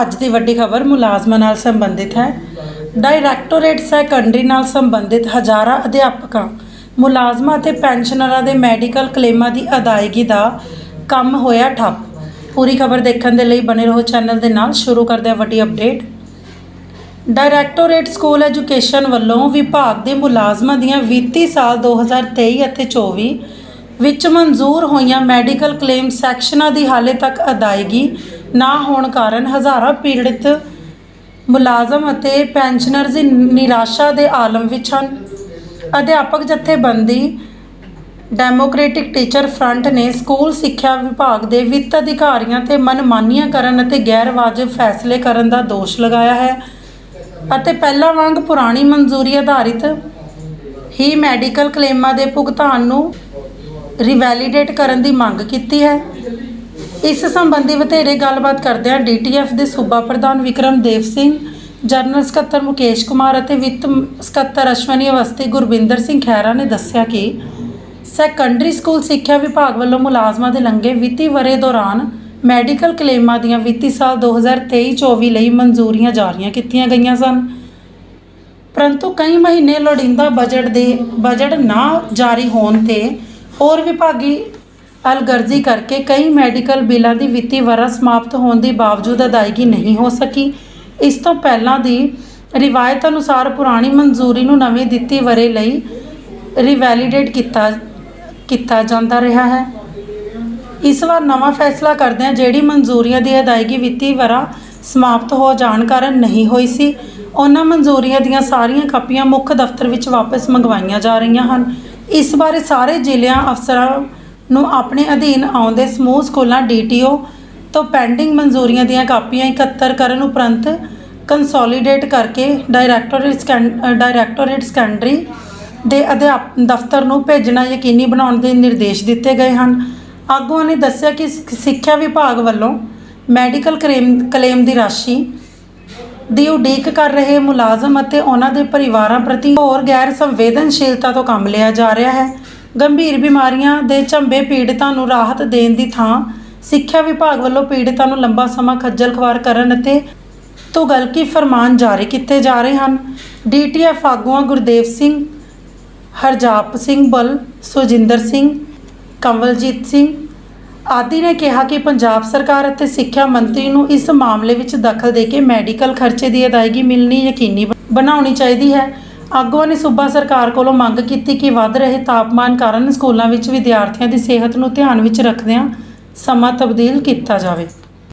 ਅੱਜ ਦੀ ਵੱਡੀ ਖਬਰ ਮੁਲਾਜ਼ਮਾਂ ਨਾਲ ਸੰਬੰਧਿਤ ਹੈ। ਡਾਇਰੈਕਟੋਰੇਟ ਸੈਕੰਡਰੀ ਨਾਲ ਸੰਬੰਧਿਤ ਹਜ਼ਾਰਾਂ ਅਧਿਆਪਕਾਂ, ਮੁਲਾਜ਼ਮਾਂ ਅਤੇ ਪੈਨਸ਼ਨਰਾਂ ਦੇ ਮੈਡੀਕਲ ਕਲੇਮਾਂ ਦੀ ਅਦਾਇਗੀ ਦਾ ਕੰਮ ਹੋਇਆ ਠੱਪ। ਪੂਰੀ ਖਬਰ ਦੇਖਣ ਦੇ ਲਈ ਬਣੇ ਰਹੋ ਚੈਨਲ ਦੇ ਨਾਲ। ਸ਼ੁਰੂ ਕਰਦੇ ਹਾਂ ਵੱਡੀ ਅਪਡੇਟ ਡਾਇਰੈਕਟੋਰੇਟ ਸਕੂਲ ਐਜੂਕੇਸ਼ਨ ਵੱਲੋਂ ਵਿਭਾਗ ਦੇ ਮੁਲਾਜ਼ਮਾਂ ਦੀਆਂ ਵਿੱਤੀ ਸਾਲ 2023 ਅਤੇ 24 ਵਿੱਚ ਮਨਜ਼ੂਰ ਹੋਈਆਂ ਮੈਡੀਕਲ ਕਲੇਮ ਸੈਕਸ਼ਨਾਂ ਦੀ ਹਾਲੇ ਤੱਕ ਅਦਾਇਗੀ ਨਾ ਹੋਣ ਕਾਰਨ ਹਜ਼ਾਰਾਂ ਪੀੜਿਤ ਮੁਲਾਜ਼ਮ ਅਤੇ ਪੈਨਸ਼ਨਰਜ਼ ਨਿਰਾਸ਼ਾ ਦੇ ਆਲਮ ਵਿੱਚ ਹਨ। ਅਧਿਆਪਕ ਜਥੇਬੰਦੀ ਡੈਮੋਕ੍ਰੈਟਿਕ ਟੀਚਰ ਫਰੰਟ ਨੇ ਸਕੂਲ ਸਿੱਖਿਆ ਵਿਭਾਗ ਦੇ ਵਿੱਤ ਅਧਿਕਾਰੀਆਂ ਤੇ ਮਨਮਾਨੀਆਂ ਕਰਨ ਅਤੇ ਗੈਰ ਵਾਜਬ ਫੈਸਲੇ ਕਰਨ ਦਾ ਦੋਸ਼ ਲਗਾਇਆ ਹੈ ਅਤੇ ਪਹਿਲਾਂ ਵਾਂਗ ਪੁਰਾਣੀ ਮਨਜ਼ੂਰੀ ਆਧਾਰਿਤ ਹੀ ਮੈਡੀਕਲ ਕਲੇਮਾਂ ਦੇ ਭੁਗਤਾਨ ਨੂੰ ਰਿਵੈਲੀਡੇਟ ਕਰਨ ਦੀ ਮੰਗ ਕੀਤੀ ਹੈ। ਇਸ ਸੰਬੰਧੀ ਵਧੇਰੇ ਗੱਲਬਾਤ ਕਰਦਿਆਂ ਡੀਟੀਐਫ ਦੇ ਸੂਬਾ ਪ੍ਰਧਾਨ ਵਿਕਰਮ ਦੇਵ ਸਿੰਘ, ਜਨਰਲ ਸਕੱਤਰ ਮੁਕੇਸ਼ ਕੁਮਾਰ ਅਤੇ ਵਿੱਤ ਸਕੱਤਰ ਅਸ਼ਵਨੀ ਅਵਸਥੀ ਗੁਰਬਿੰਦਰ ਸਿੰਘ ਖਹਿਰਾ ਨੇ ਦੱਸਿਆ ਕਿ ਸੈਕੰਡਰੀ ਸਕੂਲ ਸਿੱਖਿਆ ਵਿਭਾਗ ਵੱਲੋਂ ਮੁਲਾਜ਼ਮਾਂ ਦੇ ਲੰਘੇ ਵਿੱਤੀ ਵਰੇ ਦੌਰਾਨ ਮੈਡੀਕਲ ਕਲੇਮਾਂ ਦੀਆਂ ਵਿੱਤੀ ਸਾਲ 2023-24 ਲਈ ਮਨਜ਼ੂਰੀਆਂ ਜਾਰੀਆਂ ਕੀਤੀਆਂ ਗਈਆਂ ਸਨ। ਪਰੰਤੂ ਕਈ ਮਹੀਨੇ ਲੋੜੀਂਦਾ ਬਜਟ ਦੇ ਬਜਟ ਨਾ ਜਾਰੀ ਹੋਣ ਤੇ ਹੋਰ ਵਿਭਾਗੀ ਅਲਗਰਜ਼ੀ ਕਰਕੇ ਕਈ ਮੈਡੀਕਲ ਬਿੱਲਾਂ ਦੀ ਵਿੱਤੀ ਵਰ੍ਹਾ ਸਮਾਪਤ ਹੋਣ ਦੇ ਬਾਵਜੂਦ ਅਦਾਇਗੀ ਨਹੀਂ ਹੋ ਸਕੀ। ਇਸ ਤੋਂ ਪਹਿਲਾਂ ਦੀ ਰਿਵਾਇਤ ਅਨੁਸਾਰ ਪੁਰਾਣੀ ਮਨਜ਼ੂਰੀ ਨੂੰ ਨਵੇਂ ਦਿੱਤੀ ਵਰੇ ਲਈ ਰਿਵੈਲੀਡੇਟ ਕੀਤਾ ਕੀਤਾ ਜਾਂਦਾ ਰਿਹਾ ਹੈ। ਇਸ ਵਾਰ ਨਵਾਂ ਫੈਸਲਾ ਕਰਦਿਆਂ ਜਿਹੜੀ ਮਨਜ਼ੂਰੀਆਂ ਦੀ ਅਦਾਇਗੀ ਵਿੱਤੀ ਵਰਾ ਸਮਾਪਤ ਹੋ ਜਾਣ ਕਾਰਨ ਨਹੀਂ ਹੋਈ ਸੀ, ਉਹਨਾਂ ਮਨਜ਼ੂਰੀਆਂ ਦੀਆਂ ਸਾਰੀਆਂ ਕਾਪੀਆਂ ਮੁੱਖ ਦਫ਼ਤਰ ਵਿੱਚ ਵਾਪਸ ਮੰਗਵਾਈਆਂ ਜਾ ਰਹੀਆਂ ਹਨ। ਇਸ ਬਾਰੇ ਸਾਰੇ ਜ਼ਿਲ੍ਹਿਆਂ ਅਫਸਰਾਂ ਨੂੰ ਆਪਣੇ ਅਧੀਨ ਆਉਂਦੇ ਸਮੂਹ ਸਕੂਲਾਂ ਡੀਟੀਓ ਤੋਂ ਪੈਂਡਿੰਗ ਮਨਜ਼ੂਰੀਆਂ ਦੀਆਂ ਕਾਪੀਆਂ ਇਕੱਤਰ ਕਰਨ ਉਪਰੰਤ ਕੰਸੋਲੀਡੇਟ ਕਰਕੇ ਡਾਇਰੈਕਟੋਰੇਟ ਸਕੈਂ- ਡਾਇਰੈਕਟੋਰੇਟ ਸੈਕੰਡਰੀ ਦੇ ਅਧਿਆਪ, ਦਫ਼ਤਰ ਨੂੰ ਭੇਜਣਾ ਯਕੀਨੀ ਬਣਾਉਣ ਦੇ ਨਿਰਦੇਸ਼ ਦਿੱਤੇ ਗਏ ਹਨ। ਆਗੂਆਂ ਨੇ ਦੱਸਿਆ ਕਿ ਸਿ- ਸਿੱਖਿਆ ਵਿਭਾਗ ਵੱਲੋਂ ਮੈਡੀਕਲ ਕਲੇਮ ਕਲੇਮ ਦੀ ਰਾਸ਼ੀ ਦੀ ਉਡੀਕ ਕਰ ਰਹੇ ਮੁਲਾਜ਼ਮ ਅਤੇ ਉਹਨਾਂ ਦੇ ਪਰਿਵਾਰਾਂ ਪ੍ਰਤੀ ਹੋਰ ਗੈਰ ਸੰਵੇਦਨਸ਼ੀਲਤਾ ਤੋਂ ਕੰਮ ਲਿਆ ਜਾ ਰਿਹਾ ਹੈ। ਗੰਭੀਰ ਬਿਮਾਰੀਆਂ ਦੇ ਝੰਬੇ ਪੀੜਤਾਂ ਨੂੰ ਰਾਹਤ ਦੇਣ ਦੀ ਥਾਂ ਸਿੱਖਿਆ ਵਿਭਾਗ ਵੱਲੋਂ ਪੀੜਤਾਂ ਨੂੰ ਲੰਬਾ ਸਮਾਂ ਖੱਜਲ ਖਵਾਰ ਕਰਨ ਅਤੇ ਤੁਗਲਕੀ ਫਰਮਾਨ ਜਾਰੀ ਕੀਤੇ ਜਾ ਰਹੇ ਹਨ। ਡੀਟੀਐਫ ਆਗੂਆਂ ਗੁਰਦੇਵ ਸਿੰਘ, ਹਰਜਾਪ ਸਿੰਘ ਬਲ, ਸੁਜਿੰਦਰ ਸਿੰਘ, ਕੰਵਲਜੀਤ ਸਿੰਘ ਆਦਿ ਨੇ ਕਿਹਾ ਕਿ ਪੰਜਾਬ ਸਰਕਾਰ ਅਤੇ ਸਿੱਖਿਆ ਮੰਤਰੀ ਨੂੰ ਇਸ ਮਾਮਲੇ ਵਿੱਚ ਦਖਲ ਦੇ ਕੇ ਮੈਡੀਕਲ ਖਰਚੇ ਦੀ ਅਦਾਇਗੀ ਮਿਲਣੀ ਯਕੀਨੀ ਬ- ਬਣਾਉਣੀ ਚਾਹੀਦੀ ਹੈ। ਆਗੂਆਂ ਨੇ ਸੂਬਾ ਸਰਕਾਰ ਕੋਲੋਂ ਮੰਗ ਕੀਤੀ ਕਿ ਵੱਧ ਰਹੇ ਤਾਪਮਾਨ ਕਾਰਨ ਸਕੂਲਾਂ ਵਿੱਚ ਵਿਦਿਆਰਥੀਆਂ ਦੀ ਸਿਹਤ ਨੂੰ ਧਿਆਨ ਵਿੱਚ ਰੱਖਦਿਆਂ ਸਮਾਂ ਤਬਦੀਲ ਕੀਤਾ ਜਾਵੇ।